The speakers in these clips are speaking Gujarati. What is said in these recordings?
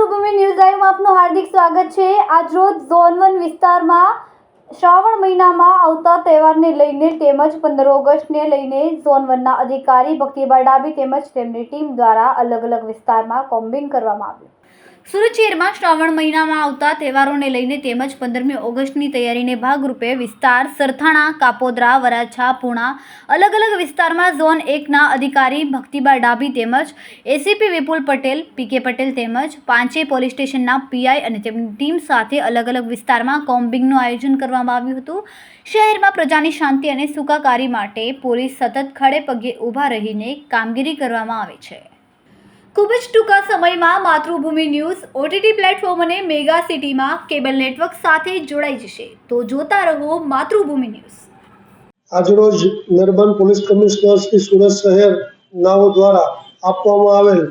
દેવભૂમિ ન્યૂઝ લાઈવમાં આપનું હાર્દિક સ્વાગત છે. આજરોજ ઝોન વન વિસ્તારમાં શ્રાવણ મહિનામાં આવતા તહેવારને લઈને તેમજ પંદર ઓગસ્ટને લઈને ઝોન વનના અધિકારી ભક્તિબા ડાબી તેમજ તેમની ટીમ દ્વારા અલગ અલગ વિસ્તારમાં કોમ્બિંગ કરવામાં આવ્યું. સુરત શહેરમાં શ્રાવણ મહિનામાં આવતા તહેવારોને લઈને તેમજ પંદરમી ઓગસ્ટની તૈયારીને ભાગરૂપે વિસ્તાર સરથાણા, કાપોદ્રા, વરાછા, પૂણા અલગ અલગ વિસ્તારમાં ઝોન એકના અધિકારી ભક્તિબા ડાબી તેમજ એસીપી વિપુલ પટેલ પીકે પટેલ તેમજ પાંચે પોલીસ સ્ટેશનના પીઆઈ અને તેમની ટીમ સાથે અલગ અલગ વિસ્તારમાં કોમ્બિંગનું આયોજન કરવામાં આવ્યું હતું. શહેરમાં પ્રજાની શાંતિ અને સુખાકારી માટે પોલીસ સતત ખડે પગે ઊભા રહીને કામગીરી કરવામાં આવે છે. ખૂબ જ ટૂંકા સમયમાં માતૃભૂમિ ન્યૂઝ ઓટીટી પ્લેટફોર્મ અને મેગા સિટીમાં કેબલ નેટવર્ક સાથે જોડાઈ જશે. તો જોતા રહો માતૃભૂમિ ન્યૂઝ. આજરોજ નર્મદ પોલીસ કમિશનર શ્રી સુરત શહેર નાઓ દ્વારા આપવામાં આવેલ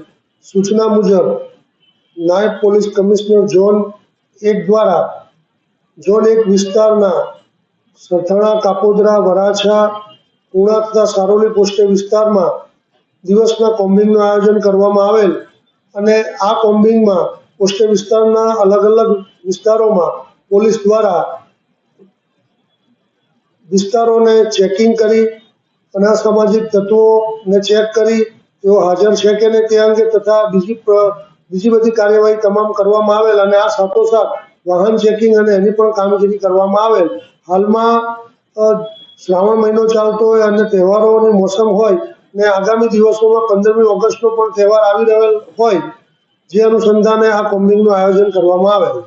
સૂચના મુજબ નાયબ પોલીસ કમિશનર ઝોન એક દ્વારા ઝોન એક વિસ્તારના સરથાણા, કાપોદરા, વરાછા પૂર્ણા તથા સારોલી પોસ્ટે વિસ્તારમાં દિવસના કોમ્બિંગનું આયોજન કરવામાં આવેલ અને આ કોમ્બિંગમાં પોસ્ટે વિસ્તારના અલગ અલગ વિસ્તારોમાં પોલીસ દ્વારા વિસ્તારોને ચેકિંગ કરી અને અસામાજિક તત્વોને ચેક કરી, તેઓ હાજર છે કે નહીં તે અંગે તથા બીજી બીજી બધી કાર્યવાહી તમામ કરવામાં આવેલ અને આ સાથોસાથ વાહન ચેકિંગ અને એની પણ કામગીરી કરવામાં આવેલ. હાલમાં શ્રાવણ મહિનો ચાલતો હોય અને તહેવારોની મોસમ હોય ને આગામી દિવસોમાં પંદરમી ઓગસ્ટનો પણ તહેવાર આવી રહેલ હોય, જે અનુસંધાને આ કોમ્બિંગનું આયોજન કરવામાં આવેલ.